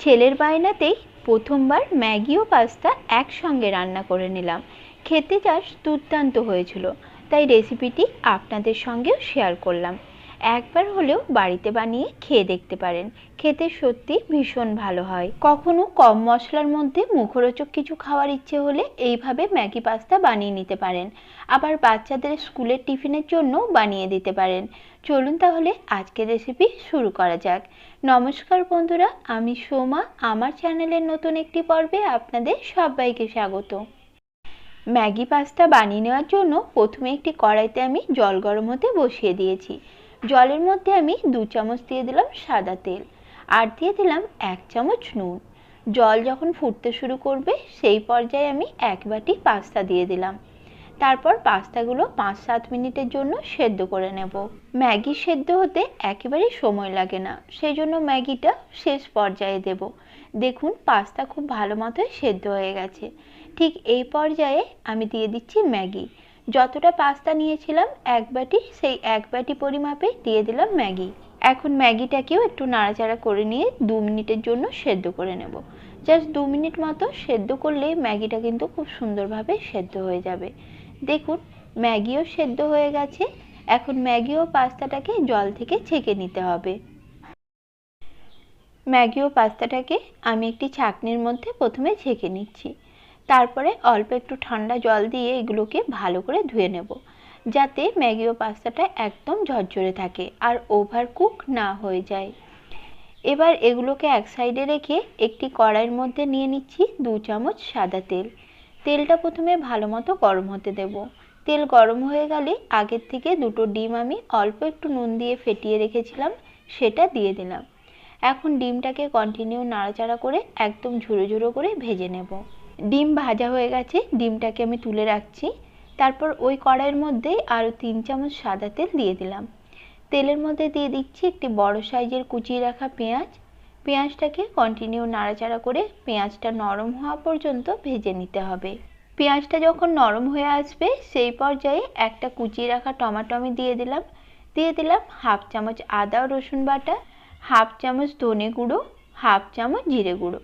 ছেলের বায়নাতেই প্রথমবার ম্যাগি ও পাস্তা একসঙ্গে রান্না করে নিলাম। খেতে যাস দুর্দান্ত হয়েছিল, তাই রেসিপিটি আপনাদের সঙ্গেও শেয়ার করলাম। একবার হলেও বাড়িতে বানিয়ে খেয়ে দেখতে পারেন। খেতে সত্যি ভীষণ ভালো হয়। কখনো কম মশলার মধ্যে মুখরোচক কিছু খাওয়ার ইচ্ছে হলে এইভাবে ম্যাগি পাস্তা বানিয়ে নিতে পারেন। আবার বাচ্চাদের স্কুলের টিফিনের জন্য বানিয়ে দিতে পারেন। চলুন তাহলে আজকের রেসিপি শুরু করা যাক। নমস্কার বন্ধুরা, আমি সোমা। আমার চ্যানেলের নতুন একটি পর্বে আপনাদের সবাইকে স্বাগত। ম্যাগি পাস্তা বানিয়ে নেওয়ার জন্য প্রথমে একটি কড়াইতে আমি জল গরম হতে বসিয়ে দিয়েছি। জলের মধ্যে আমি দু চামচ দিয়ে দিলাম সাদা তেল আর দিয়ে দিলাম এক চামচ নুন। জল যখন ফুটতে শুরু করবে, সেই পর্যায়ে আমি এক বাটি পাস্তা দিয়ে দিলাম। তারপর পাস্তাগুলো পাঁচ সাত মিনিটের জন্য সেদ্ধ করে নেব। ম্যাগি সেদ্ধ হতে একেবারেই সময় লাগে না সেই জন্য ম্যাগিটা শেষ পর্যায়ে দেব। দেখুন, পাস্তা খুব ভালো মতোই সেদ্ধ হয়ে গেছে। ঠিক এই পর্যায়ে আমি দিয়ে দিচ্ছি ম্যাগি। যতটা পাস্তা নিয়েছিলাম, এক বাটি, সেই এক বাটি পরিমাপে দিয়ে দিলাম ম্যাগি। এখন ম্যাগিটাকেও একটু নাড়াচাড়া করে নিয়ে দু মিনিটের জন্য সেদ্ধ করে নেব। জাস্ট দু মিনিট মতো সেদ্ধ করলেই ম্যাগিটা কিন্তু খুব সুন্দরভাবে সেদ্ধ হয়ে যাবে। দেখুন, ম্যাগিও সেদ্ধ হয়ে গেছে। এখন ম্যাগি ও পাস্তাটাকে জল থেকে ছেঁকে নিতে হবে। ম্যাগি ও পাস্তাটাকে আমি একটি ছাঁকনির মধ্যে প্রথমে ছেঁকে নিচ্ছি। তারপরে অল্প একটু ঠান্ডা জল দিয়ে এগুলোকে ভালো করে ধুয়ে নেব, যাতে ম্যাগি ও পাস্তাটা একদম ঝরঝরে থাকে আর ওভার কুক না হয়ে যায়। এবার এগুলোকে এক সাইডে রেখে একটি কড়াইয়ের মধ্যে নিয়ে নিচ্ছি দু চামচ সাদা তেল। তেলটা প্রথমে ভালো মতো গরম হতে দেব। তেল গরম হয়ে গেলে আগের থেকে দুটো ডিম আমি অল্প একটু নুন দিয়ে ফেটিয়ে রেখেছিলাম, সেটা দিয়ে দিলাম। এখন ডিমটাকে কন্টিনিউ নাড়াচাড়া করে একদম ঝুড়ো ঝুড়ো করে ভেজে নেব। ডিম ভাজা হয়ে গেছে, ডিমটাকে আমি তুলে রাখছি। তারপর ওই কড়াইয়ের মধ্যেই আরও তিন চামচ সাদা তেল দিয়ে দিলাম। তেলের মধ্যে দিয়ে দিচ্ছি একটি বড় সাইজের কুচিয়ে রাখা পেঁয়াজ। পেঁয়াজটাকে কন্টিনিউ নাড়াচাড়া করে পেঁয়াজটা নরম হওয়া পর্যন্ত ভেজে নিতে হবে। পেঁয়াজটা যখন নরম হয়ে আসবে, সেই পর্যায়ে একটা কুচিয়ে রাখা টমাটো আমি দিয়ে দিলাম। দিয়ে দিলাম হাফ চামচ আদা রসুন বাটা, হাফ চামচ ধনে গুঁড়ো, হাফ চামচ জিরে গুঁড়ো।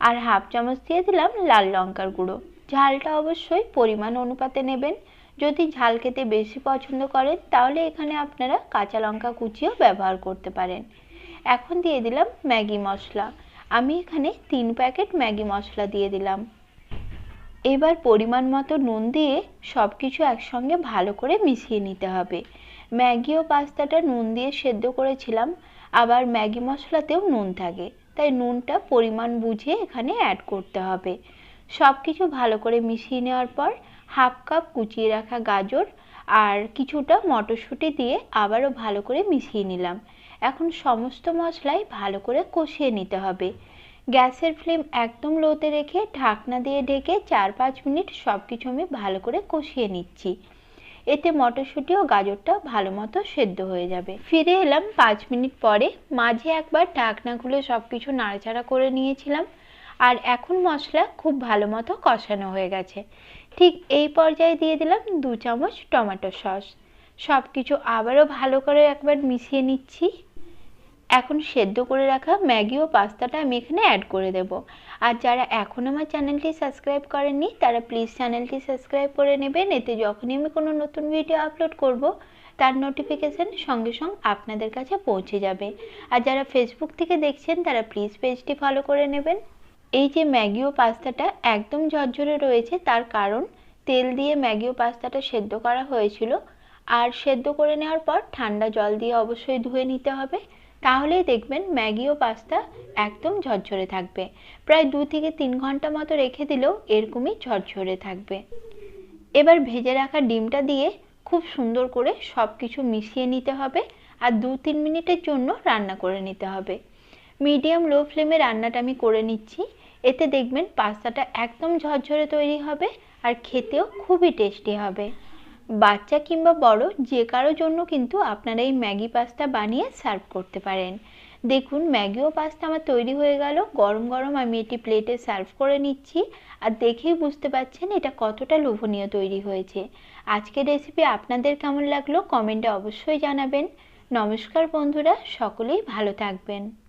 আর হাফ চামচ দিয়ে দিলাম লাল লঙ্কার গুঁড়ো। ঝালটা অবশ্যই পরিমাণ অনুপাতে নেবেন। যদি ঝাল খেতে বেশি পছন্দ করেন, তাহলে এখানে আপনারা কাঁচা লঙ্কা কুচিও ব্যবহার করতে পারেন। এখন দিয়ে দিলাম ম্যাগি মশলা। আমি এখানে তিন প্যাকেট ম্যাগি মশলা দিয়ে দিলাম। এবার পরিমাণ মতো নুন দিয়ে সব কিছু একসঙ্গে ভালো করে মিশিয়ে নিতে হবে। ম্যাগি ও পাস্তাটা নুন দিয়ে সেদ্ধ করেছিলাম। আবার ম্যাগি মশলাতেও নুন থাকে। তাই নুনটা পরিমাণ বুঝে এখানে অ্যাড করতে হবে। সব কিছু ভালো করে মিশিয়ে নেওয়ার পর হাফ কাপ কুচিয়ে রাখা গাজর আর কিছুটা মটরশুঁটি দিয়ে আবারও ভালো করে মিশিয়ে নিলাম। এখন সমস্ত মশলাই ভালো করে কষিয়ে নিতে হবে। গ্যাসের ফ্লেম একদম লোতে রেখে ঢাকনা দিয়ে ঢেকে চার পাঁচ মিনিট সব কিছু আমি ভালো করে কষিয়ে নিচ্ছি। এতে মটরশুঁটি ও গাজরটা ভালো মতো সেদ্ধ হয়ে যাবে। ফিরে এলাম পাঁচ মিনিট পরে। মাঝে একবার ঢাকনা খুলে সব কিছু নাড়াচাড়া করে নিয়েছিলাম। আর এখন মশলা খুব ভালো মতো কষানো হয়ে গেছে। ঠিক এই পর্যায়ে দিয়ে দিলাম দু চামচ টমেটো সস। সব কিছু আবারও ভালো করে একবার মিশিয়ে নিচ্ছি। এখন সেদ্ধ করে রাখা ম্যাগি ও পাস্তাটা আমি এখানে অ্যাড করে দেব। আর যারা এখন আমার চ্যানেলটি সাবস্ক্রাইব করেননি, তারা প্লিজ চ্যানেলটি সাবস্ক্রাইব করে নেবেন। এতে যখনই আমি কোনো নতুন ভিডিও আপলোড করব, তার নোটিফিকেশান সঙ্গে সঙ্গে আপনাদের কাছে পৌঁছে যাবে। আর যারা ফেসবুক থেকে দেখছেন, তারা প্লিজ পেজটি ফলো করে নেবেন। এই যে ম্যাগি ও পাস্তাটা একদম ঝরঝরে রয়েছে, তার কারণ তেল দিয়ে ম্যাগি ও পাস্তাটা সেদ্ধ করা হয়েছিল। আর সেদ্ধ করে নেওয়ার পর ঠান্ডা জল দিয়ে অবশ্যই ধুয়ে নিতে হবে। তাহলেই দেখবেন ম্যাগি ও পাস্তা একদম ঝরঝরে থাকবে। প্রায় দু থেকে তিন ঘণ্টা মতো রেখে দিলেও এরকমই ঝরঝরে থাকবে। এবার ভেজে রাখা ডিমটা দিয়ে খুব সুন্দর করে সব কিছু মিশিয়ে নিতে হবে আর দু তিন মিনিটের জন্য রান্না করে নিতে হবে। মিডিয়াম লো ফ্লেমে রান্নাটা আমি করে নিচ্ছি। এতে দেখবেন পাস্তাটা একদম ঝরঝরে তৈরি হবে আর খেতেও খুবই টেস্টি হবে। বাচ্চা কিংবা বড় যে কারোর জন্য কিন্তু আপনারা এই ম্যাগি পাস্তা বানিয়ে সার্ভ করতে পারেন। দেখুন ম্যাগি ও পাস্তা আমার তৈরি হয়ে গেল। গরম গরম আমি এটি প্লেটে সার্ভ করে নিচ্ছি। আর দেখেই বুঝতে পারছেন এটা কতটা লোভনীয় তৈরি হয়েছে। আজকের রেসিপি আপনাদের কেমন লাগল? কমেন্টে অবশ্যই জানাবেন। নমস্কার বন্ধুরা, সকলেই ভালো থাকবেন।